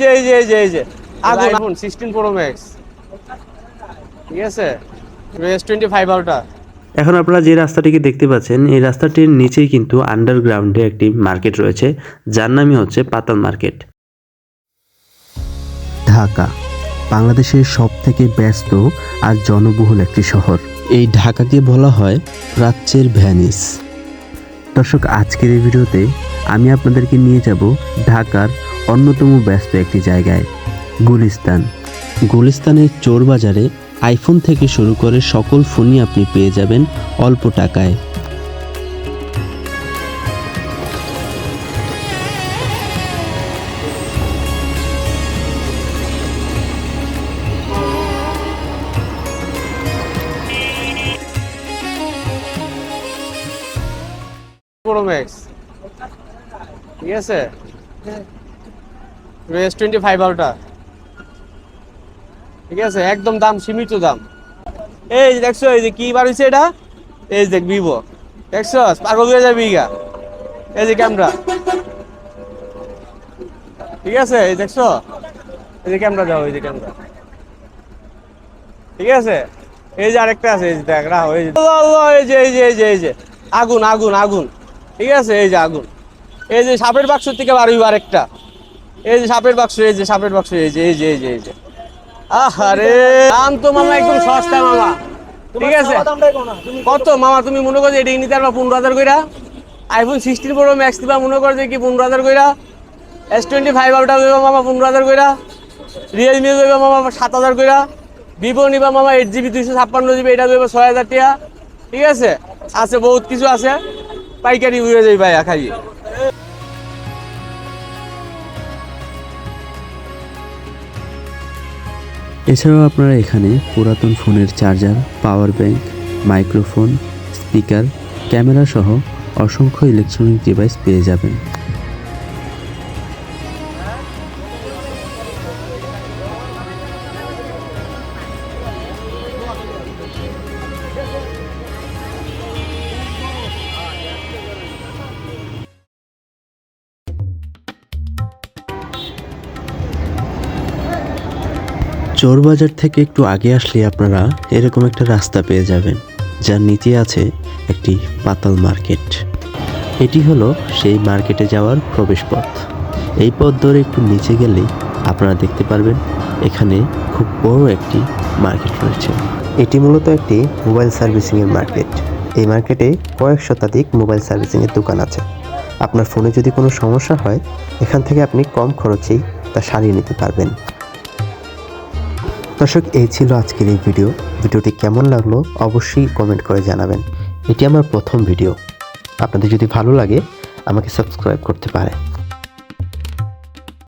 যে এই যে এই যে এই যে। আগুন। আগুন। সিক্সটিন প্রো ম্যাক্স ঠিক আছে? এস টোয়েন্টি ফাইভ আউটার এখন আপনারা যে রাস্তাটিকে দেখতে পাচ্ছেন এই রাস্তাটির নিচেই কিন্তু আন্ডারগ্রাউন্ডে একটি মার্কেট রয়েছে যার নামই হচ্ছে পাতাল মার্কেট ঢাকা বাংলাদেশের সব থেকে ব্যস্ত আর জনবহুল একটি শহর। এই ঢাকাকে বলা হয় প্রাচ্যের ভ্যানিস। দর্শক আজকের এই ভিডিওতে আমি আপনাদেরকে নিয়ে যাব ঢাকার অন্যতম ব্যস্ত একটি জায়গায়, গুলিস্তান। গুলিস্তানের চোর বাজারে আইফোন থেকে শুরু করে সকল ফোনই আপনি পেয়ে যাবেন অল্প টাকায়। ঠিক আছে? এস টোয়েন্টি ফাইভ আউটার ঠিক আছে একদম দাম সীমিত দাম এই যে দেখছ এই যে কি বার হয়েছে এটা এই দেখ ভিভো দেখছ পাগল হয়ে যাবে গা এই যে ক্যামেরা ঠিক আছে এই দেখছ এই যে ক্যামেরা দাও এই যে ক্যামেরা ঠিক আছে এই যে আরেকটা আছে এই যে দেখ রাখো এই যে এই যে এই যে এই যে এই যে আগুন আগুন আগুন ঠিক আছে এই যে আগুন এই যে সাপের বাক্স থেকে হইব আরেকটা এই যে সাপের বাক্স এই যে সাপের বাক্স এই যে এই যে এই যে এই যে। আরে দাম তো মামা একদম সস্তা মামা। ঠিক আছে? কত মামা তুমি মনে করো যে এটি নিতে পারবা পনেরো হাজার কইরা? আইফোন সিক্সটিন প্রো ম্যাক্স দিবা মনে করো যে কি পনেরো হাজার কইরা? এস টোয়েন্টি ফাইভ আউটার দেবা মামা পনেরো হাজার কইরা? রিয়েলমি দেবা মামা সাত হাজার কইরা? ভিভো নিবা মামা এইট জিবি দুইশো ছাপ্পান্ন জিবি এটা দেবে ছয় হাজার টাকা। ঠিক আছে? আছে বহুত কিছু আছে। পাইকারি হয়ে যাই ভাইয়া খাই এছাড়াও আপনারা এখানে পুরাতন ফোনের charger, power bank, microphone, speaker, camera সহ অসংখ্য ইলেকট্রনিক ডিভাইস পেয়ে যাবেন। চোরবাজার থেকে একটু আগে আসলে আপনারা এরকম একটা রাস্তা পেয়ে যাবেন, যার নিচে আছে একটি পাতাল মার্কেট। এটি হলো সেই মার্কেটে যাওয়ার প্রবেশপথ। এই পথ ধরে একটু নিচে গেলেই আপনারা দেখতে পারবেন, এখানে খুব বড় একটি মার্কেট রয়েছে। এটি মূলত একটি মোবাইল সার্ভিসিংয়ের মার্কেট। এই মার্কেটে কয়েক শতাধিক মোবাইল সার্ভিসিংয়ের দোকান আছে। আপনার ফোনে যদি কোনো সমস্যা হয়, এখান থেকে আপনি কম খরচেই তা সারিয়ে নিতে পারবেন। দর্শক, এই ছিল আজকের এই ভিডিও। ভিডিওটি কেমন লাগল অবশ্যই কমেন্ট করে জানাবেন। এটি আমার প্রথম ভিডিও। আপনাদের যদি ভালো লাগে, আমাকে সাবস্ক্রাইব করতে পারে।